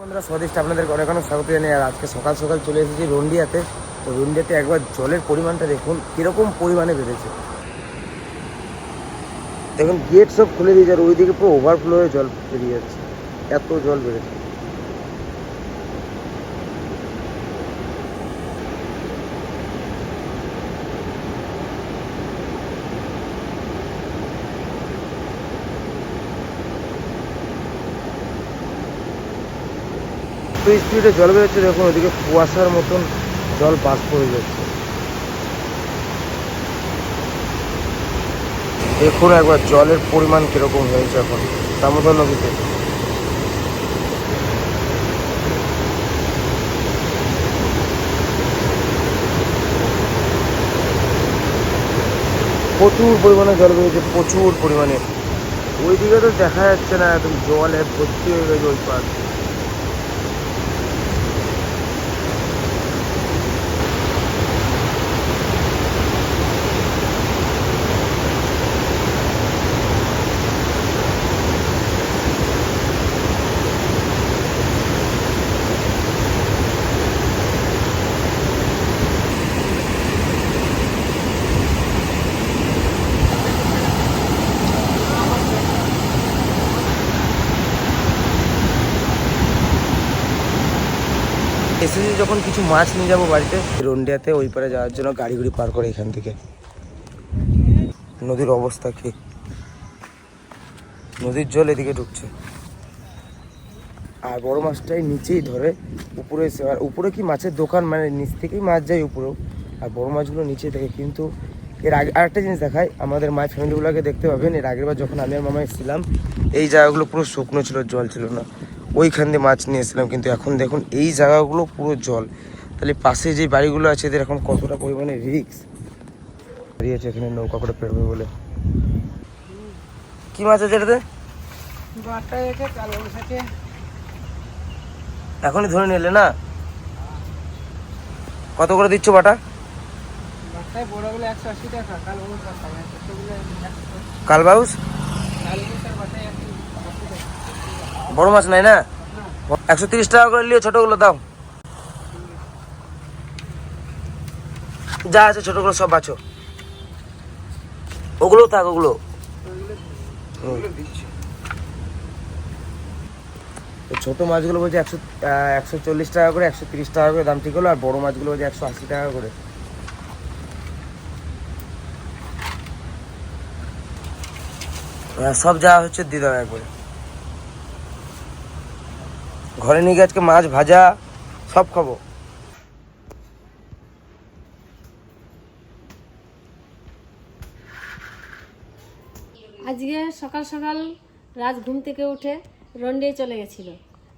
বন্ধুরা স্বাদিষ্ট আপনাদের অনেক অনেক স্বাগত জানাই আর আজকে সকাল সকাল চলে এসেছি রন্ডিয়াতে। তো রন্ডিয়াতে একবার জলের পরিমাণটা দেখুন, কীরকম পরিমাণে বেড়েছে। দেখুন গেট সব খুলে দিয়েছে আর ওইদিকে পুরো ওভারফ্লো হয়ে জল বেরিয়ে যাচ্ছে। এত জল বেড়েছে। স্পিডে জল বেরোচ্ছে, দেখুন ওইদিকে কুয়াশার মতন জল বাস হয়ে যাচ্ছে। দেখুন একবার জলের পরিমাণ কীরকম হয়েছে এখন, দামোদর নদীতে। প্রচুর পরিমাণে জল বেরিয়েছে, প্রচুর পরিমাণে। ওইদিকে তো দেখা যাচ্ছে না, একদম জলে ভর্তি হয়ে গেছে ওই পাশ এসেছি যখন কিছু মাছ নিয়ে যাব বাড়িতে। রন্ডিয়াতে ওই পারে যাওয়ার জন্য গাড়ি গুড়ি পার করে এখান থেকে। নদীর অবস্থা কি? নদীর জল এদিকে ঢুকছে। আর বড় মাছটাই নিচেই ধরে উপরে এসে, আর উপরে কি মাছের দোকান? মানে নিচ থেকেই মাছ যায় উপরেও। আর বড় মাছগুলো নিচে থাকে। কিন্তু এর আগে আরেকটা জিনিস দেখায় আমাদের মায়ের ফ্যামিলিগুলোকে দেখতে পাবেন। এর আগের বার যখন আমি আর মামা এসেছিলাম, এই জায়গাগুলো পুরো শুকনো ছিল, জল ছিল না। ওইখান দিয়ে মাছ নিয়ে এসেছিলাম। কিন্তু এখন দেখুন এই জায়গাগুলো পুরো জল। তাহলে পাশে যে বাড়িগুলো আছে এদের এখন কতটা পরিমাণে রিক্স দাঁড়িয়েছে এখানে নৌকা করে পেরবে বলে। কি মাছ আছে এটাতে? এখনই ধরে নিলে না? কত করে দিচ্ছ বাটা? কালবাউস বড় মাছ নাই না? একশো তিরিশ টাকা করে নিয়ে ছোটগুলো, দাও। যা আছে ছোটগুলো সব বাছো। ওগুলো থাক, ওগুলো। ছোট মাছগুলো বলছে একশো একশো চল্লিশ টাকা করে, একশো তিরিশ টাকা করে দাম ঠিক হলো, আর বড় মাছগুলো বলছে একশো আশি টাকা করে। সব যা হচ্ছে দিয়ে দাও একবারে। ঘরে নিয়ে গিয়ে আজকে মাছ ভাজা, সব খাব। আজকে সকাল সকাল রাজ ঘুম থেকে উঠে রন্ডে চলে গেছিল।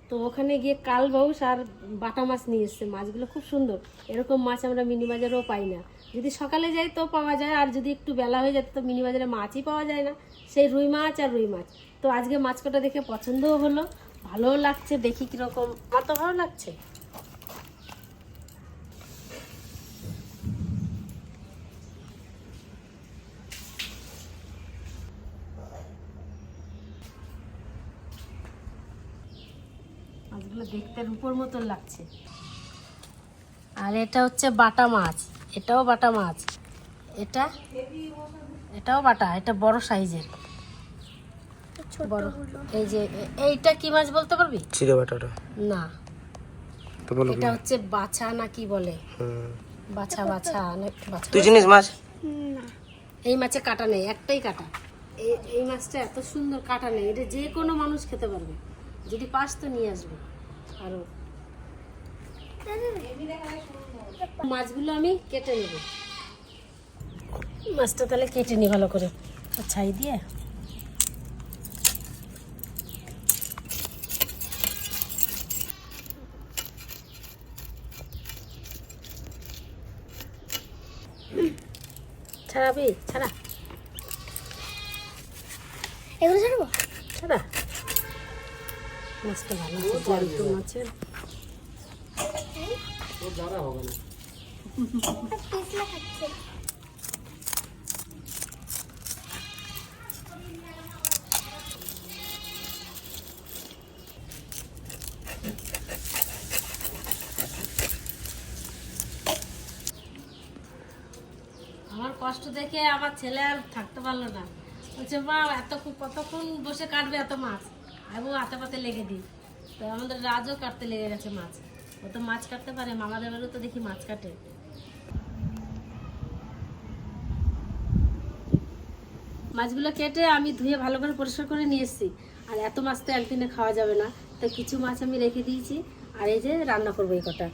তো ওখানে গিয়ে কাল বাউস আর বাটা মাছ নিয়ে এসছে। মাছগুলো খুব সুন্দর। এরকম মাছ আমরা মিনি বাজারেও পাই না। যদি সকালে যাই তো পাওয়া যায়, আর যদি একটু বেলা হয়ে যেত তো মিনি বাজারে মাছই পাওয়া যায় না। সেই রুই মাছ আর রুই মাছ। তো আজকে মাছ কটা দেখে পছন্দও হলো। ভালোও লাগছে, দেখি কীরকম। আমার তো ভালো লাগছে। মাছগুলো দেখতে রূপোর মতন লাগছে। আর এটা হচ্ছে বাটা মাছ। এটাও বাটা মাছ। এটা? এটাও বাটা, এটা বড় সাইজের। বড় এই যে এইটা কি মাছ বলতে পারবি? চিড়ে বাটাটা। না। তো বলো এটা হচ্ছে বাছা না কি বলে? হুম। বাছা বাছা না বাছা তুই চিনিস মাছ? এই মাছে কাটা নেই একটাই কাটা। এই এই মাছটা এত সুন্দর কাটা নেই এটা যে কোনো মানুষ খেতে পারবে। যদি পাস তো নিয়ে আসবে। আরও মাছগুলো আমি কেটে নেব। মাছটা তাহলে কেটে নি ভালো করে। ছাই দিয়ে? ছাড়াবি? ছাড়া। এগুলো ছাড়বো? ছাড়া। মাছটা ভালো আছে জ্যান্ত মাছের। হবে খাচ্ছে। কষ্ট দেখে আমার ছেলে আর থাকতে পারল না। বলছে, মা, এত কতক্ষণ বসে কাটবে এত মাছ? বলব হাতে পাতে লেগে দিই। তো আমাদের রাজও কাটতে লেগে গেছে মাছ। ও তো মাছ কাটতে পারে, মামাদের বাড়িও তো দেখি মাছ কাটে। মাছগুলো কেটে আমি ধুয়ে ভালো করে পরিষ্কার করে নিয়ে এসেছি। আর এত মাছ তো একদিনে খাওয়া যাবে না। তো কিছু মাছ আমি রেখে দিয়েছি। আর এই যে রান্না করব এই কটা।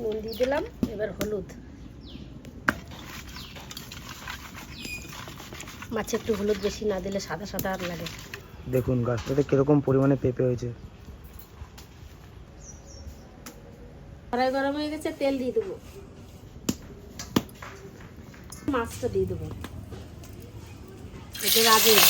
নুন দিয়ে দিলাম, এবার হলুদ। মাছে একটু হলুদ বেশি না দিলে সাদা সাদা আর লাগে। দেখুন গাছটাতে কীরকম পরিমাণে পেঁপে হয়েছে। কড়াই গরম হয়ে গেছে তেল দিয়ে দেবো। মাছটা দিয়ে দেবো। এটা রাজের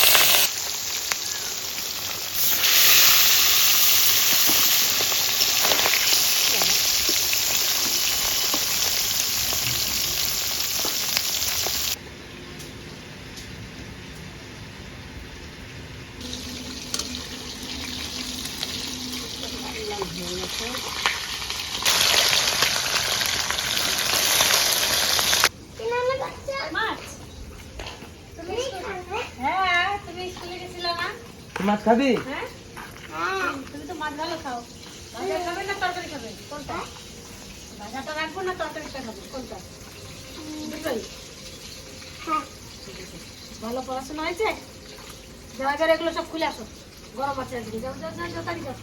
মাছ তুমি হ্যাঁ তুমি স্কুলে গেছিলে না মাছ খাবি? হ্যাঁ হ্যাঁ তুমি তো মাছ ভালো খাও। ভাজা খাবে না তরকারি খাবে? কোনটা? ভাজাটা রাখব না তরকারিটা খাব? কোনটা? দুটোই। হ্যাঁ ভালো পড়াশোনা হয়েছে? যাওয়া এগুলো সব খুলে আসো। গরম আছে আজকে যাও যাও যাও যাও তাড়ি যাও।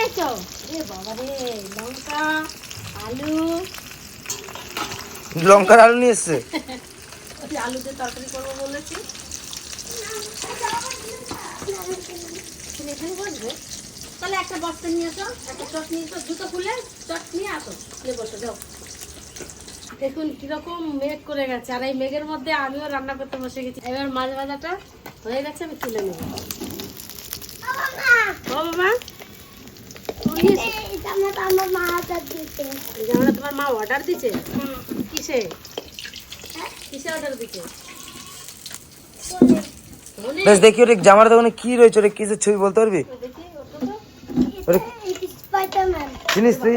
কি নিয়ে আসছো এ বাবা রে লঙ্কা আলু। লঙ্কার আলু নিয়ে এসছে। ওই আলুতে তরকারি করব বলেছি। এখানে বসবে। তাহলে একটা বস্তা নিয়ে এসো একটা চট নিয়ে এসো দুটো খুলে চট নিয়ে আসো। খুলে বসো যাও। দেখুন কীরকম মেঘ করে গেছে। আর এই মেঘের মধ্যে আমিও রান্না করতে বসে গেছি। এবার মাছ ভাজাটা হয়ে গেছে আমি তুলে নেব। ও বাবা মা! হাত জামাটা তোমার মা অর্ডার দিছে? কিসে? কিসে অর্ডার দিছে? বেশ দেখি ওরে জামার দোকানে কি রয়েছে ওরে কিসের ছবি বলতে পারবি? ওরে তুই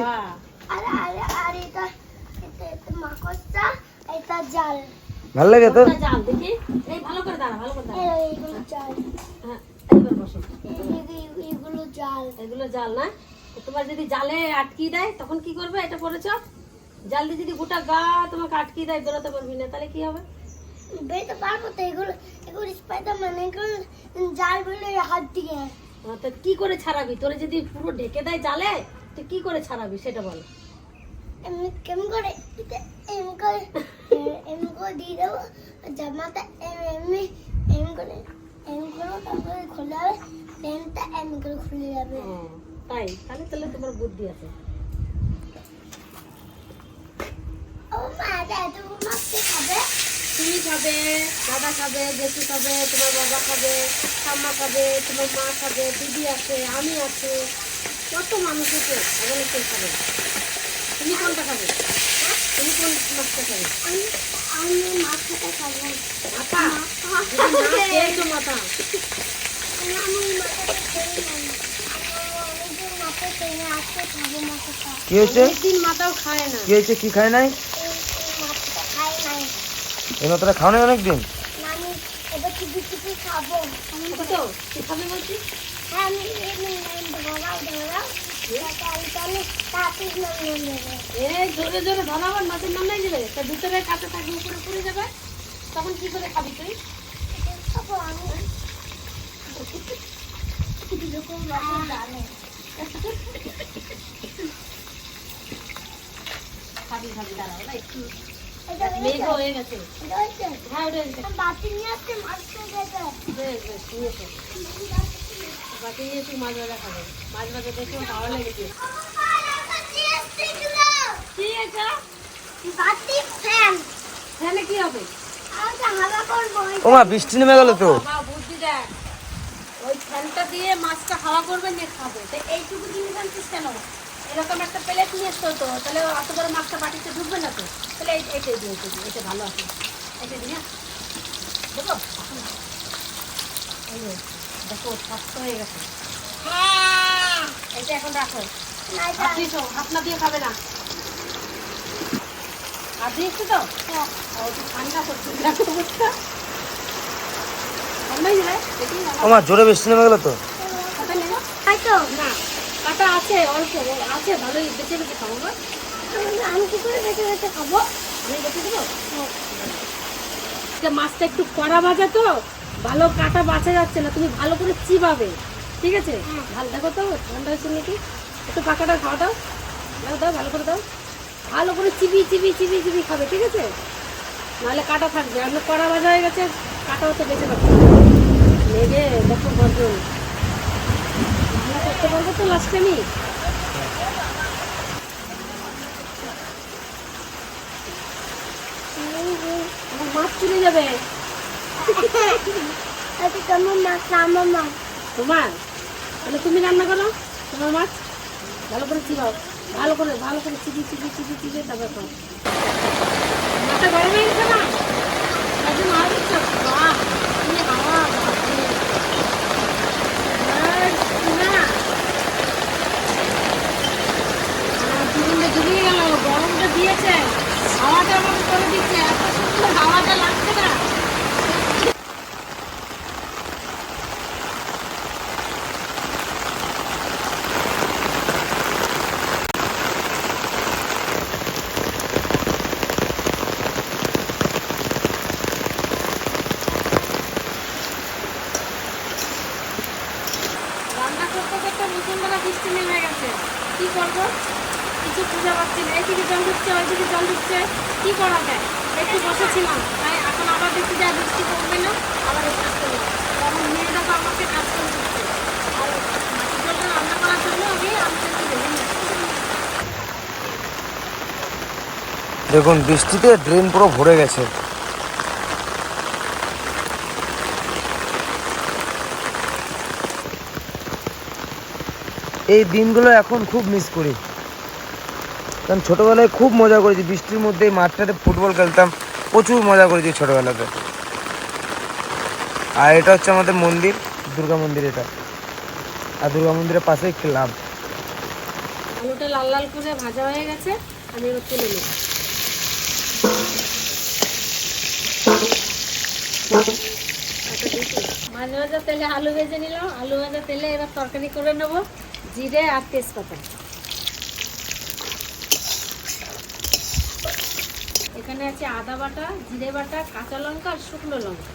ভালো লাগে তো কোনটা জাল দেখি। এই ভালো করে দাঁড়া ভালো করে দাঁড়া। এইগুলো জাল। এইবার বসো। এই- এই- এইগুলো জাল। এগুলো জাল না? তোমার যদি জালে আটকিয়ে দেয় তখন কি করবে? এটা পড়েছ? জাল দিয়ে যদি গোটা গা তোমাকে আটকিয়ে দেয় বেরোতে পারবি না তাহলে কি হবে? বেরোতে পারব তো এগুলো এগুলো স্পাইডারম্যান এগুলো জাল বলে হাত দিয়ে। তো কি করে ছাড়াবি? তোরে যদি পুরো ঢেকে দেয় জালে তো কি করে ছাড়াবি? সেটা বল। এমনি কেমন করে? এমনি করে এমনি করে দিয়ে দেবো জামাটা এমনি এমনি এমনি করে এমনি করে তারপরে খোলা হবে প্যান্টটা এমনি করে খুলে যাবে। ও, তাই? তাহলে তাহলে তোমার বুদ্ধি আছে। তুমি খাবে দাদা খাবে জেঠু খাবে তোমার বাবা খাবে ঠাম্মা খাবে তোমার মা খাবে দিদি আছে আমি আছে। কত মানুষ আছে খাবে? তুমি কোনটা খাবে? তুমি কোন মাছটা খাবে? আমি আমি মাছটা খাব। মাথা? খেয়েছো মাথা? আমি মাথাটা খেয়ে নাই অনেকদিন মাথা খেয়ে নাই আজকে খাব মাথাটা কি হয়েছে? মাথাও খায় না। কি হয়েছে? কি খায় নাই? নাই এই খাও নাই অনেকদিন? এবার হ্যাঁ জোরে জোরে ধরাবার মাছের নাম নাই যাবে তা ভিতরে কাছে থাকবে উপরে পড়ে যাবে। তখন কি করে খাবি তুই? খাব আমি। হয়ে মাছ মাছ ভাজা খাবে। মাছ ভাজা দেখে ভালো লেগেছে। কি এটা? বাতি ফ্যান। ফ্যানে কি হবে? বৃষ্টি নেমে গেল তো। বুদ্ধি দেখ। ওই ফ্যানটা দিয়ে মাছটা হাওয়া করবে, নিয়ে খাবে। তো এইটুকু জিনিস আনছিস কেন? এরকম একটা প্লেট নিয়ে এসতো তো, তাহলে অত বড় মাছটা বাটিতে ঢুকবে না তো? তাহলে এইটাই দিয়ে এইটাই এটা ভালো আছে। এটা দিই হ্যাঁ দেবো এই দেখো শক্ত হয়ে গেছে। এটা এখন রাখো। না এটা হাত না দিয়ে খাবে না। হাত দিয়েছ তো? হ্যাঁ। তো ঠান্ডা করছে, দেখো অবস্থা ঠান্ডাই যায় দেখি না আমার জোরে বৃষ্টি নেমে গেলো তো? কাটা তাই তো। না কাটা আছে অল্প আছে ভালোই বেঁচে বেঁচে খাব গো। আমি- আমি কি করে বেঁচে বেঁচে খাব? আমি বেঁচে দেবো? মাছটা একটু কড়া ভাজা তো ভালো কাটা বাঁচা যাচ্ছে না তুমি ভালো করে চিবাবে ঠিক আছে? ভালো দেখো তো ঠান্ডা হয়েছে নাকি? একটু পাকাটা খাওয়া দাও দাও দাও ভালো করে দাও। ভালো করে চিবি চিবি চিবি চিবি খাবে ঠিক আছে? নাহলে কাটা থাকবে আপনি কড়া ভাজা হয়ে গেছে কাটাও তো বেঁচে পাচ্ছে লেগে দেখো গর্জন করতে পারব তো লাস্টে আমি মাছ চলে যাবে। কেমন মাছ আমার মাছ। তোমার? তাহলে তুমি রান্না করো তোমার মাছ। ভালো করে চিবাও। ভালো করে ভালো করে চিবি চিবি চিবি চিবি তারপর খাও। মাথা গরম হয়ে গেছে না তার জন্য আরও দিচ্ছ বাহ কি হাওয়া বাপরে। আর না আমার জীবনটা জুড়িয়ে গেল গরমটা দিয়েছে হাওয়াটা আমাকে করে দিচ্ছে এত বৃষ্টি নেমে গেছে। কি করব? কিছু খুঁজে পাচ্ছি না এইদিকে জল ঢুকছে ওইদিকে জল ঢুকছে, কি করা যায়? একটু বসেছিলাম, তাই এখন আবার দেখছি যে বৃষ্টি কমবে না, আবার কাজ করব কারণ মেয়েরা তো আমাকে কাজ করে দিচ্ছে। আর মাটির জলটা রান্না করার জন্য আমি নিচ্ছি। দেখুন, বৃষ্টিতে ড্রেন পুরো ভরে গেছে। এই দিনগুলো এখন খুব মিস করি। কারণ ছোটোবেলায় খুব মজা করেছি। বৃষ্টির মধ্যে মাঠটাতে ফুটবল খেলতাম। প্রচুর মজা করেছি ছোটোবেলাতে। আর এটা হচ্ছে আমাদের মন্দির, দুর্গা মন্দির এটা। আর দুর্গা মন্দিরের পাশেই ক্লাব আলুটা লাল লাল করে ভাজা হয়ে গেছে, আমি এবার তুলে নেব। মাছ ভাজা তেলে আলু ভেজে নিলাম। আলু ভাজা তেলে এবার তরকারি করে নেব। জিরে আর তেজপাতা। এখানে আছে আদা বাটা, জিরে বাটা, কাঁচা লঙ্কা আর শুকনো লঙ্কা।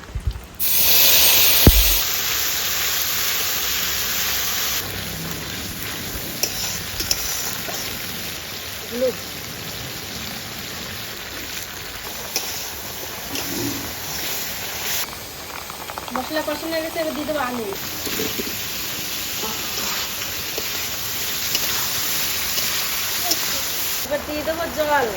মশলা কষানো হয়ে গেছে দিয়ে দেবো আলু। এবার দিয়ে দেবো জল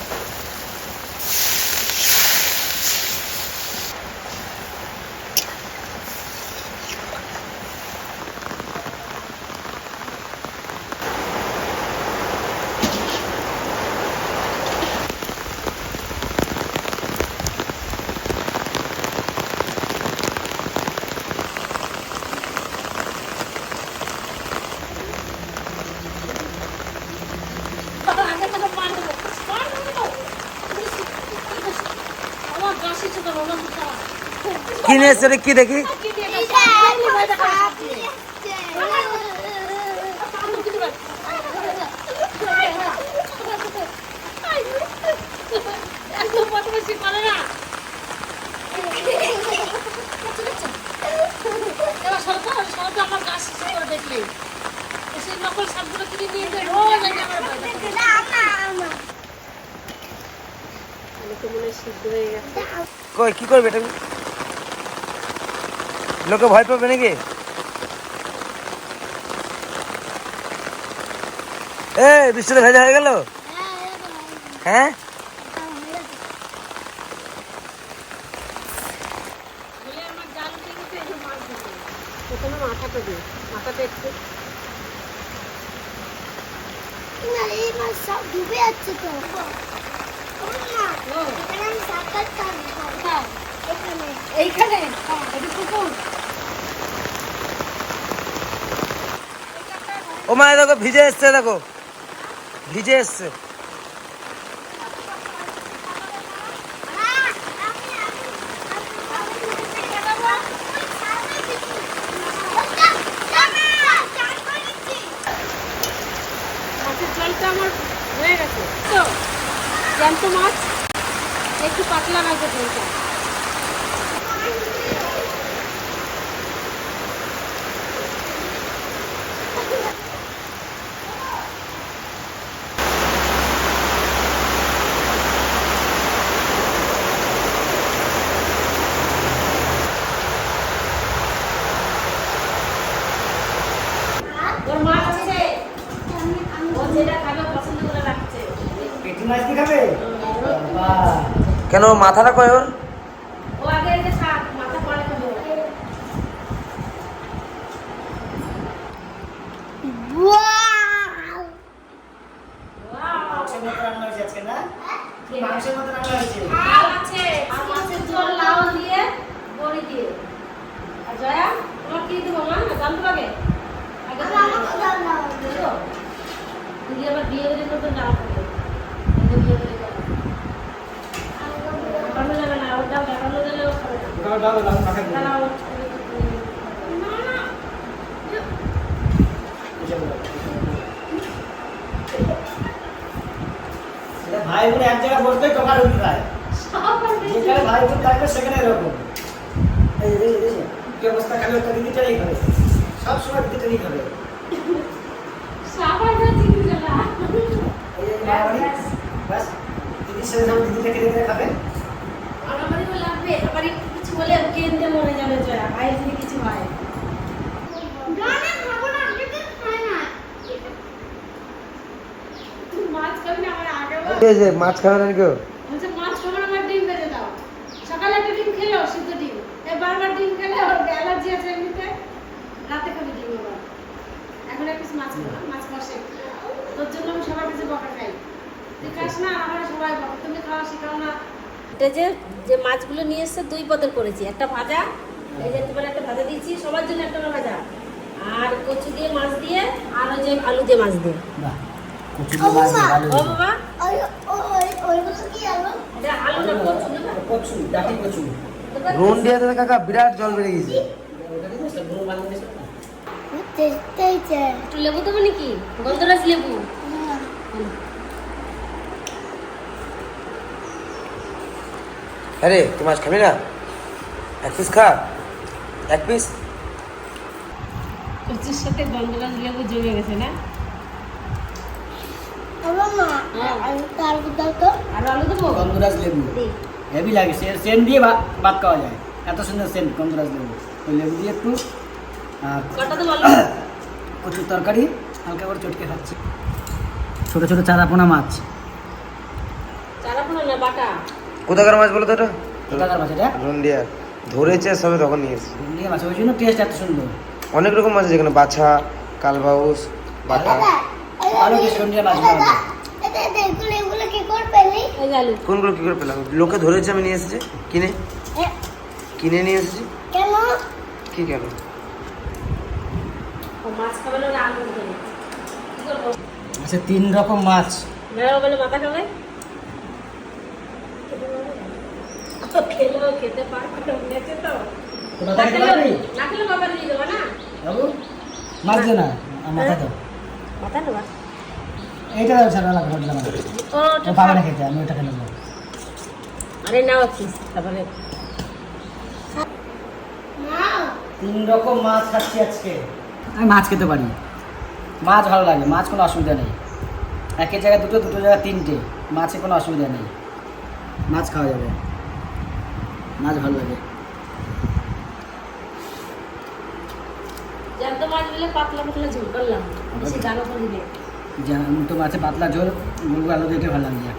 আগে থেকে পার দেবো পার দেবো আমার গাছি ছোট রোগন কিনে এসে রে কি দেখি একদম বদমাইশি করে না এবার সরকার সরকার আমার গাছ শেষ করে দেখলে সেই নকল সাপগুলো কিনে নিয়ে যায় রোজ এনে আমার বাড়িতে আমি তো মনে হয় সিদ্ধ হয়ে গেছে কই কি করবে এটা? লোকে ভয় পাবে নাকি এ বৃষ্টিতে ভেজা হয়ে গেল হ্যাঁ বলে আমার জাল উঠে গেছে এই যে মাছ ধরবে প্রথমে মাথাটা দিই মাথাটা একটু না এই মাছ সব ডুবে যাচ্ছে তো না ও এখানে আমি সাঁতার কাটবো কোথায়? এখানে এইখানে এটা পুকুর ও মানে দেখো, ভিজে এসছে, দেখো। ভিজে এসছে। জলটা আমার হয়ে গেছে। তো, জ্যান্ত মাছ, একটু পাতলা রাখবে জলটা ওর মাছ আছে ও যেটা খাবে পছন্দ করে রাখছে পেটি মাছ কি খাবে কেন মাথাটা কয় ওর ও আগে না। না। আবার বিয়ে বাড়ি করতে যাওয়া হবে আগে বিয়ে বাড়ি করো। দেখানো যাবে না ওটা দেখানো গেলে ও খাবে না। দাও দাও দাও মাখা দিও দাঁড়াও। সেটা ভাই বোন এক জায়গায় বসবে, টোকা ভাই বোন থাকবে, সেখানে এরকম। কি অবস্থা? খাবে একটা দিদিটাই খাবে সব সময় ব্যাস। দিদির সাথে সব দিদিটাকে দিদিটা খাবে আমার লাগবে আবার একটু কিছু বলে কেন্দ্রে মরে যাবে জয়া বাইরে যদি কিছু হয়। গানে খাব না, আমি তো খাই না। তুই মাছ খাবি না কেউ? মাছ খাব না আমার ডিম বেঁধে দাও। সকালে একটা ডিম খেলো সিদ্ধ ডিম। বারবার ডিম খেলে ওর অ্যালার্জি আছে এমনিতে। রাতে খাবি ডিম আবার। এখন এক পিস মাছ খাব মাছ খাওয়া তোর জন্য আমি সবার কাছে বকা খাই। তুই খাস না আমার সবাই বকা। তুমি খাওয়া শেখাও না। এটা যে যে মাছগুলো নিয়ে এসছে দুই পদের করেছি। একটা ভাজা এই যে তোমার একটা ভাজা দিয়েছি সবার জন্য একটা ভাজা। আর কচু দিয়ে মাছ দিয়ে আর ওই যে আলু দিয়ে মাছ দিয়ে। বাহ কচু ও মাছ বাবা। ভালো ও বাবা। ওই- ওই- কি আলো? এটা আলু না কচু না? কচু ডাটি কচু। রন্ডিয়াতে কাকা বিরাট জল বেড়ে গেছে। একটু লেবু দেবো নাকি? গন্ধরাজ লেবু। আরে তুই মাছ খাবি না? এক পিস খা। এক পিস কচুর সাথে গন্ধরাজ লেবু জমে গেছে না? হ্যাঁ। আর- তারপর দাও তো। আর আলু দেবো? গন্ধরাজ লেবু। হেভি লাগে সে সেন্ট দিয়ে ভাত ভাত খাওয়া যায়। এত সুন্দর সেন্ট গন্ধরাজ লেবু। ওই লেবু দিয়ে একটু আর কচুর তরকারি হালকা করে চটকে খাচ্ছি। ছোট ছোট চারাপোনা মাছ চারা পোনা বাটা কোথাকার মাছ বলো তো এটা? কোথাকার মাছ এটা? রন্ডিয়া ধরেছে সবে তখন নিয়ে এসেছি। দিয়ে মাছ ওই জন্য টেস্ট এত সুন্দর। অনেক রকম মাছ আছে যেখানে বাছা কালবাউস বাটা। ভালো দাদা, বেশ মাছ কোনগুলো কি করে পেলাম? লোকে ধরেছে আমি নিয়ে এসেছি। কিনে? কিনে নিয়ে এসেছি। কেন? কি কেন? আচ্ছা তিন রকম মাছ। মাথা খাবে? খেতে তো? না বাবা নিয়ে যাব না? মাছ না মাথা দাও মাথা নেবা? এইটা দাও ছাড়া লাগবে না ও ও না খেতে আমি ওটা খেলে আরে নাও পিস তারপরে। তিন রকম মাছ খাচ্ছি আজকে। আমি মাছ খেতে পারি। মাছ ভালো লাগে মাছ কোনো অসুবিধা নেই। একের জায়গায় দুটো দুটো জায়গায় তিনটে মাছে কোনো অসুবিধা নেই। মাছ খাওয়া যাবে। মাছ ভালো লাগে। তো মাছে পাতলা ঝোল মুরগি আলু দেখে ভালো লাগে।